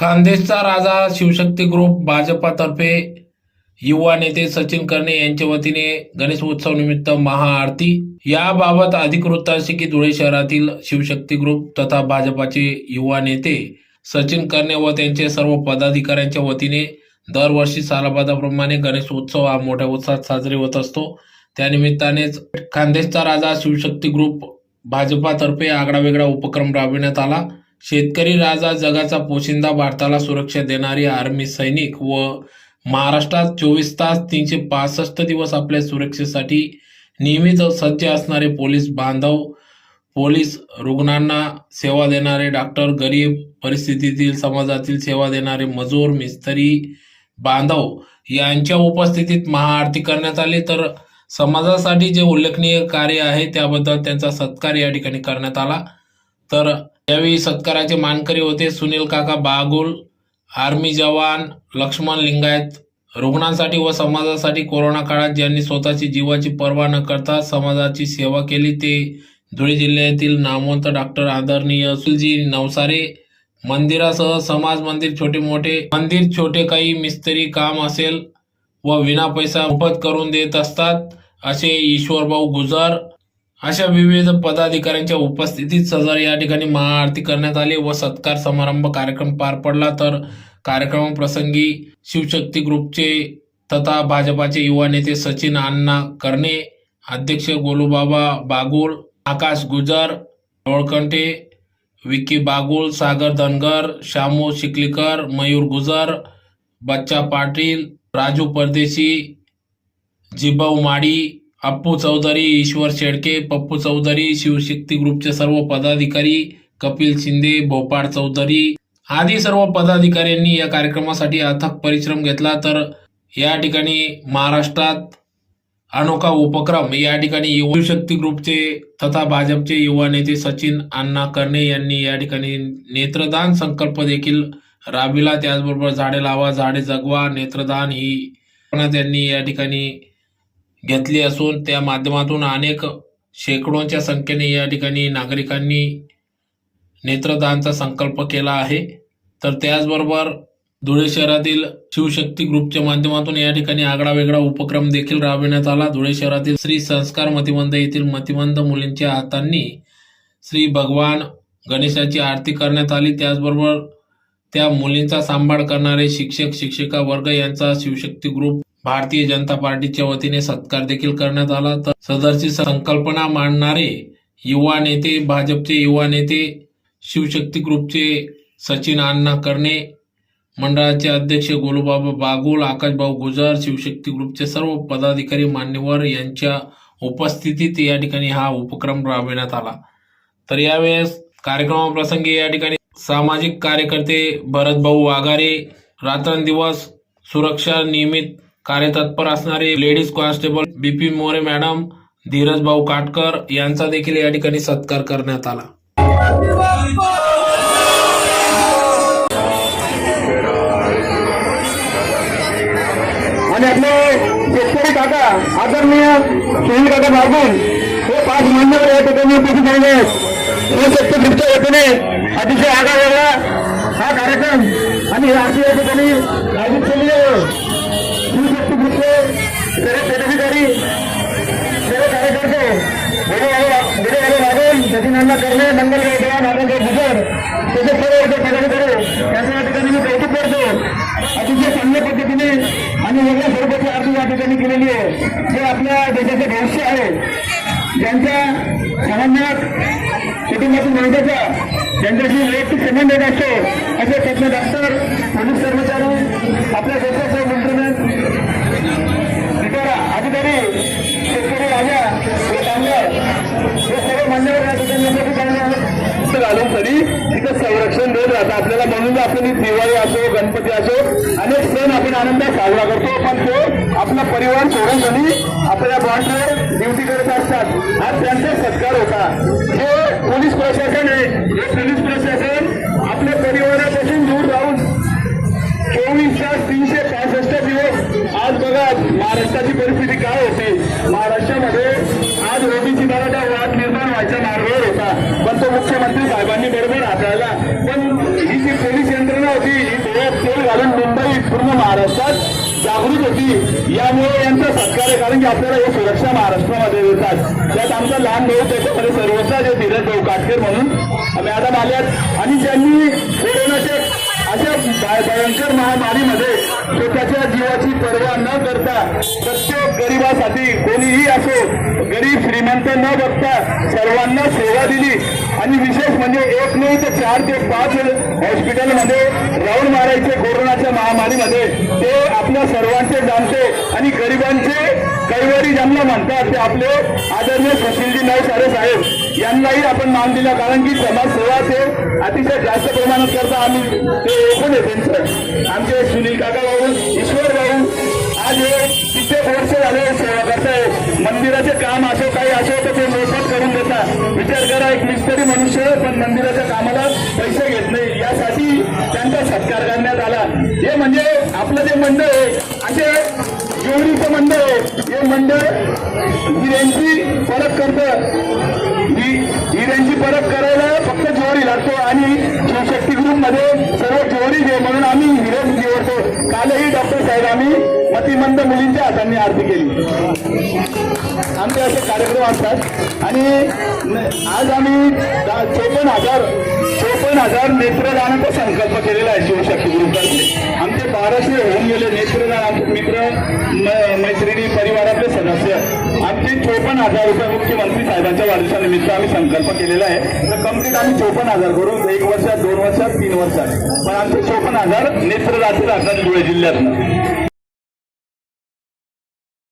खानदेशचा राजा Shivshakti group भाजपातर्फे युवा नेते सचिन कर्णे यांच्या वतीने गणेश उत्सव निमित्त महाआरती. याबाबत अधिक वृत्त असे की धुळे शहरातील शिवशक्ती ग्रुप तथा भाजपाचे युवा नेते सचिन कर्णे व त्यांचे सर्व पदाधिकाऱ्यांच्या वतीने दरवर्षी सालाबादाप्रमाणे गणेश उत्सव हा मोठ्या उत्साहात साजरे होत असतो. त्यानिमित्तानेच खानदेशचा राजा शिवशक्ती ग्रुप भाजपातर्फे आगळा वेगळा उपक्रम राबविण्यात आला. शेतकरी राजा जगाचा पोशिंदा भारताला सुरक्षा देणारी आर्मी सैनिक व महाराष्ट्रात चोवीस तास तीनशे पासष्ट दिवस आपल्या सुरक्षेसाठी नेहमीच सज्ज असणारे पोलीस बांधव पोलीस रुग्णांना सेवा देणारे डॉक्टर गरीब परिस्थितीतील समाजातील सेवा देणारे मजूर मिस्त्री बांधव यांच्या उपस्थितीत महाआरती करण्यात आली. तर समाजासाठी जे उल्लेखनीय कार्य आहे त्याबद्दल त्यांचा सत्कार या ठिकाणी करण्यात आला. तर यावेळी सत्काराचे मानकरी होते सुनील काका बागुल आर्मी जवान लक्ष्मण लिंगायत. रुग्णांसाठी व समाजासाठी कोरोना काळात ज्यांनी स्वतःची जीवाची पर्वा न करता समाजाची सेवा केली ते धुळे जिल्ह्यातील नामवंत डॉक्टर आदरणीय सुलजी नवसारे. मंदिरासह समाज मंदिर छोटे मोठे मंदिर छोटे काही मिस्त्री काम असेल व विना पैसा मोफत करून देत असतात असे ईश्वरभाऊ गुजर अशा विविध पदाधिकाऱ्यांच्या उपस्थितीत सदर या ठिकाणी महाआरती करण्यात आली व सत्कार समारंभ कार्यक्रम पार पडला. तर कार्यक्रमाप्रसंगी शिवशक्ती ग्रुपचे तथा भाजपाचे युवा नेते सचिन अण्णा कर्णे अध्यक्ष गोलूबाबा बागुल आकाश गुजर ओळकंटे विकी बागुल सागर धनगर शामू शिकलीकर मयूर गुजर बच्चा पाटील राजू परदेशी जिबाऊ माडी अप्पू चौधरी ईश्वर शेडके पप्पू चौधरी शिवशक्ती ग्रुपचे सर्व पदाधिकारी कपिल शिंदे भोपाळ चौधरी आदी सर्व पदाधिकाऱ्यांनी या कार्यक्रमासाठी अथक परिश्रम घेतला. तर या ठिकाणी महाराष्ट्रात अनोखा उपक्रम या ठिकाणी शिवशक्ती ग्रुपचे तथा भाजपचे युवा नेते सचिन अण्णा कर्णे यांनी या ठिकाणी नेत्रदान संकल्प देखील राबविला. त्याचबरोबर झाडे लावा झाडे जगवा नेत्रदान ही त्यांनी या ठिकाणी घेतली असून त्या माध्यमातून अनेक शेकडोंच्या संख्येने या ठिकाणी नागरिकांनी नेत्रदानचा संकल्प केला आहे. तर त्याचबरोबर धुळे शहरातील शिवशक्ती ग्रुपच्या माध्यमातून या ठिकाणी आगळा वेगळा उपक्रम देखील राबविण्यात आला. धुळे शहरातील श्री संस्कार मतिमंद येथील मतिमंद मुलींच्या हातांनी श्री भगवान गणेशाची आरती करण्यात आली. त्याचबरोबर त्या मुलींचा सांभाळ करणारे शिक्षक शिक्षिका वर्ग यांचा शिवशक्ती ग्रुप भारतीय जनता पार्टीच्या वतीने सत्कार देखील करण्यात आला. तर सदरची संकल्पना मांडणारे युवा नेते भाजपचे युवा नेते शिवशक्ती ग्रुपचे सचिन अण्णा करणे मंडळाचे अध्यक्ष गोलूबाबा बागुल आकाशभाऊ गुजर शिवशक्ती ग्रुपचे सर्व पदाधिकारी मान्यवर यांच्या उपस्थितीत या ठिकाणी हा उपक्रम राबविण्यात आला. तर यावेळेस कार्यक्रमाप्रसंगी या ठिकाणी सामाजिक कार्यकर्ते भरतभाऊ वाघारे रात्रंदिवस सुरक्षा नियमित कार्यतत्पर असणारे ladies constable BP More madam Dheeraj भाऊ काटकर यांचा देखील या ठिकाणी सत्कार करण्यात आला. आणि आपले शेतकरी काका आदरणीय सुनील काका बागुल हे पाच मान्यवर या ठिकाणी उपस्थित झालेले हे शिवशक्ती वतीने अतिशय आगळा वेगळा हा कार्यक्रम आणि राष्ट्रीय ठिकाणी मंगल देवा नारायणराव गुजर त्याचे सर्व पदाधिकारी त्यांच्या या ठिकाणी मी कौतुक करतो अतिशय चांगल्या पद्धतीने आणि वेगळ्या स्वरूपाची आरती या ठिकाणी केलेली आहे जे आपल्या देशाचे भविष्य आहे ज्यांच्या समन्वयात कुटुंबातील माणसाचा त्यांच्याशी वैयक्तिक संबंध असतो असे तज्ञ डॉक्टर पोलीस संरक्षण आपल्याला म्हणून आपली दिवाळी असो गणपती असो अनेक सण आपण आनंदात साजरा करतो. पण तो आपला परिवार सोडून आणि आपल्या बॉन्डवर ड्युटी करत असतात. आज त्यांचा सत्कार होता. हे पोलीस प्रशासन आहे. हे पोलीस प्रशासन आपल्या परिवारापासून दूर राहून चोवीस तास तीनशे पासष्ट दिवस आज बघा महाराष्ट्राची परिस्थिती काय होती. महाराष्ट्रामध्ये आज ओबीसी मराठा वाद निर्माण व्हायचा मार्गावर होता. पण तो मुख्यमंत्री साहेबांनी बरोबर डोक्यात तेल घालून मुंबई पूर्ण महाराष्ट्रात जागृत होती. यामुळे यांचा सत्कार आहे कारण की आपल्याला हे सुरक्षा महाराष्ट्रामध्ये देतात. त्यात आमचा लहान भाऊ त्याच्यामध्ये सर्वोच्च जे धीरज भाऊ काटकर म्हणून. मॅडम आल्यात आणि ज्यांनी कोरोनाच्या अशा भयंकर महामारीमध्ये स्वतःच्या जीवाची पर्वा न करता प्रत्येक गरिबासाठी कोणीही असो गरीब श्रीमंत न बघता सर्वांना सेवा दिली. आणि विशेष म्हणजे एक नाही तर चार ते पाच हॉस्पिटलमध्ये राऊंड मारायचे कोरोनाच्या महामारीमध्ये. ते आपल्या सर्वांचे जाणते आणि गरिबांचे रविवारी ज्यांना म्हणतात ते आपले आदरणीय सुशीलजी नवसारे साहेब यांनाही आपण मान दिला कारण की समाजसेवा ते अतिशय जास्त प्रमाणात करता. आम्ही ते एकूण आहे त्यांचं आमचे सुनील काका भाऊ ईश्वर भाऊ आज हे कित्येक वर्ष झाले सेवा करताय. मंदिराचे काम असो काही असो तर ते मोफत करून देतात. विचार करा एक मिस्त्री मनुष्य पण मंदिराच्या कामाला पैसे घेत नाही. यासाठी त्यांचा सत्कार करण्यात आला. हे म्हणजे आपलं जे मंडळ आहे हिऱ्यांची परत करतं ही हिऱ्यांची परत करायला फक्त जोडी लागतो आणि शिवशक्ती ग्रुपमध्ये सर्व जोडी घे म्हणून आम्ही हिरे निवडतो कालही डॉक्टर साहेब आम्ही मतिमंद मुलींच्या हातांनी आरती केली. आमचे असे कार्यक्रम असतात. आणि आज आम्ही दा- चोपन्न हजार चोपन्न हजार नेत्रदानाचा संकल्प केलेला आहे शिवशक्ती ग्रुपतर्फे आमचे बाराशे होऊन गेले नेत्रदान आमचे मित्र मैत्रिणी परिवारातले सदस्य आमचे चोपन्न हजार रुपये मुख्यमंत्री साहेबांच्या वाढदिवसानिमित्त आम्ही संकल्प केलेला आहे. तर कंप्लीट आम्ही चोपन्न हजार करू. एक वर्षात दोन वर्षात तीन वर्षात. पण आमचे चोपन्न हजार नेत्रदाते राहतात धुळे जिल्ह्यातनं.